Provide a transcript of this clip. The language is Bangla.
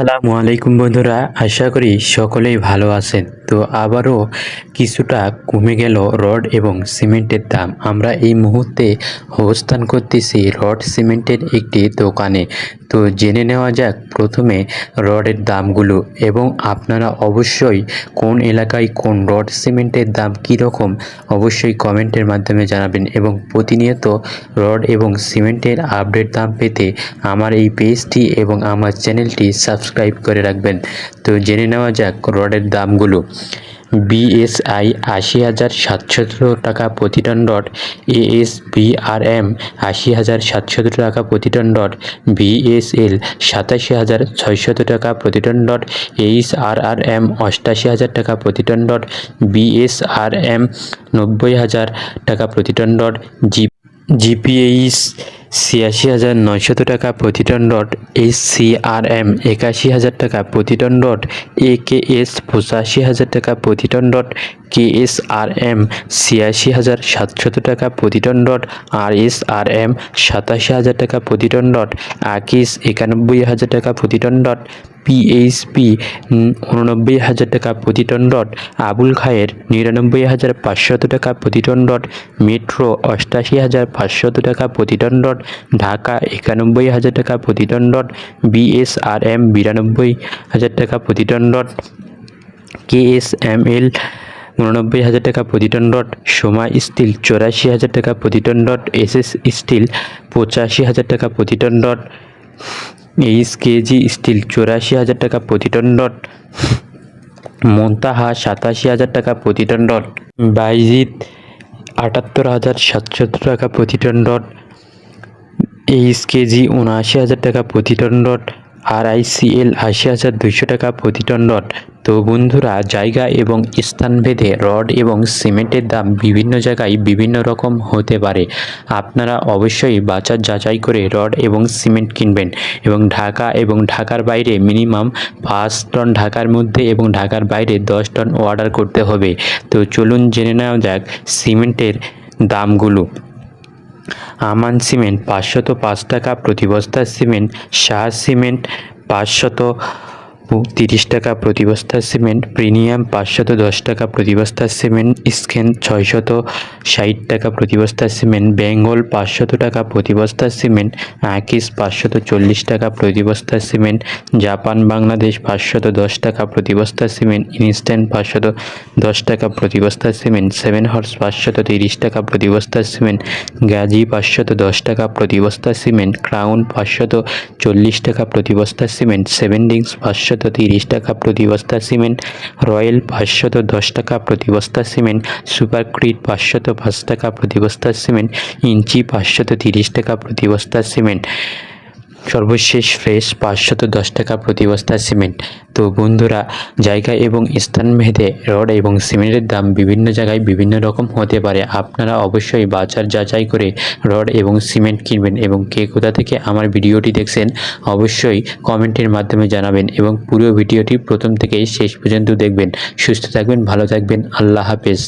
আসসালামু আলাইকুম বন্ধুরা আশা করি সকলেই ভালো আছেন। তো আবারও কিছুটা কমে গেল রড এবং সিমেন্টের দাম। আমরা এই মুহূর্তে অবস্থান করতেছি রড সিমেন্টের একটি দোকানে। তো জেনে নেওয়া যাক প্রথমে রডের দামগুলো এবং আপনারা অবশ্যই কোন এলাকায় কোন রড সিমেন্টের দাম কীরকম অবশ্যই কমেন্টের মাধ্যমে জানাবেন এবং প্রতিনিয়ত রড এবং সিমেন্টের আপডেট দাম পেতে আমার এই পেজটি এবং আমার চ্যানেলটি সাবস্ক্রাইব করে রাখবেন। তো জেনে নেওয়া যাক রডের দামগুলো। বিএসআই আশি হাজার সাতশত টাকা প্রতি টন ডট এএসবিআরএম আশি হাজার সাতশত টাকা প্রতি টন ডট বিএসএল সাতাশি হাজার ছয়শত টাকা প্রতি টন ডট এইচআরআরএম অষ্টাশি হাজার টাকা প্রতি টন ডট বিএসআরএম নব্বই হাজার টাকা প্রতি টন ডট জি জিপিএইচ ছিয়াশি হাজার নয়শত টাকা প্রতি ton dot H C R M একাশি হাজার টাকা প্রতি ton dot A K S পঁচাশি হাজার টাকা প্রতি ton dot K S R M ছিয়াশি হাজার সাতশত টাকা প্রতি ton dot R S R M সাতাশি হাজার টাকা প্রতি টন ডট, আকিস একানব্বই হাজার টাকা প্রতি টন ডট, পিএইচপি উননব্বই হাজার টাকা প্রতি টন ডট, আবুল খায়ের নিরানব্বই হাজার পাঁচশত টাকা প্রতি টন ডট, মেট্রো অষ্টাশি হাজার পাঁচশত টাকা প্রতি টন ডট, ঢাকা একানব্বই হাজার টাকা প্রতি টন ডট, বিএসআরএম বিরানব্বই হাজার টাকা প্রতি টন ডট, কেএসএমএল উননব্বই হাজার টাকা প্রতি টন ডট সোমা স্টিল চৌরাশি হাজার টাকা প্রতি টন ডট এসএস স্টিল পঁচাশি হাজার টাকা প্রতি ton dot H KG steel চৌরাশি হাজার টাকা প্রতি টন ডট মন্তাহা সাতাশি হাজার টাকা প্রতি টন ডট বাইজিৎ আটাত্তর হাজার সাতশত টাকা প্রতি টন ডট এইচ কেজি উনআশি হাজার টাকা প্রতি টন ডট আর আইসিএল আশি হাজার দুইশো টাকা প্রতি টন রড। তো বন্ধুরা, জায়গা এবং স্থানভেদে রড এবং সিমেন্টের দাম বিভিন্ন জায়গায় বিভিন্ন রকম হতে পারে। আপনারা অবশ্যই বাজার যাচাই করে রড এবং সিমেন্ট কিনবেন এবং ঢাকা এবং ঢাকার বাইরে মিনিমাম পাঁচ টন ঢাকার মধ্যে এবং ঢাকার বাইরে দশ টন অর্ডার করতে হবে। তো চলুন জেনে নেওয়া যাক সিমেন্টের দামগুলো। আমান সিমেন্ট পাঁচশত পাঁচ টাকা প্রতি বস্তা সিমেন্ট শাহ সিমেন্ট পাঁচশত তিরিশ টাকা প্রতি বস্তা সিমেন্ট প্রিমিয়াম পাঁচশত দশ টাকা প্রতি বস্তা সিমেন্ট স্কেন ছয়শত ষাট টাকা প্রতি বস্তা সিমেন্ট বেঙ্গল পাঁচশত টাকা প্রতি বস্তা সিমেন্ট আকিস পাঁচশত চল্লিশ টাকা প্রতি বস্তা সিমেন্ট জাপান বাংলাদেশ পাঁচশত দশ টাকা প্রতি বস্তা সিমেন্ট ইনস্ট্যান্ট পাঁচশত দশ টাকা প্রতি বস্তা সিমেন্ট সেভেন হর্স পাঁচশত তিরিশ টাকা প্রতি বস্তা সিমেন্ট গাজী পাঁচশত দশ টাকা প্রতি বস্তা সিমেন্ট ক্রাউন পাঁচশত চল্লিশ টাকা প্রতি বস্তা সিমেন্ট সেভেন ডিংস পাঁচশত পাঁচশত তিরিশ টাকা প্রতি বস্তা সিমেন্ট, রয়্যাল পাঁচশত দশ টাকা প্রতি বস্তা সিমেন্ট, সুপার ক্রিট পাঁচশত পাঁচ টাকা প্রতি বস্তা সিমেন্ট, ইঞ্চি পাঁচশত তিরিশ টাকা প্রতি বস্তা সিমেন্ট। সর্বশেষ ফ্রেশ পাঁচশত দশ টাকা প্রতি বস্তা সিমেন্ট। তো বন্ধুরা, জায়গা এবং স্থান ভেদে রড এবং সিমেন্টের দাম বিভিন্ন জায়গায় বিভিন্ন রকম হতে পারে। আপনারা অবশ্যই বাজার যাচাই করে রড এবং সিমেন্ট কিনবেন এবং কে কোথা থেকে আমার ভিডিওটি দেখছেন অবশ্যই কমেন্টের মাধ্যমে জানাবেন এবং পুরো ভিডিওটি প্রথম থেকেই শেষ পর্যন্ত দেখবেন। সুস্থ থাকবেন, ভালো থাকবেন, আল্লাহ হাফেজ।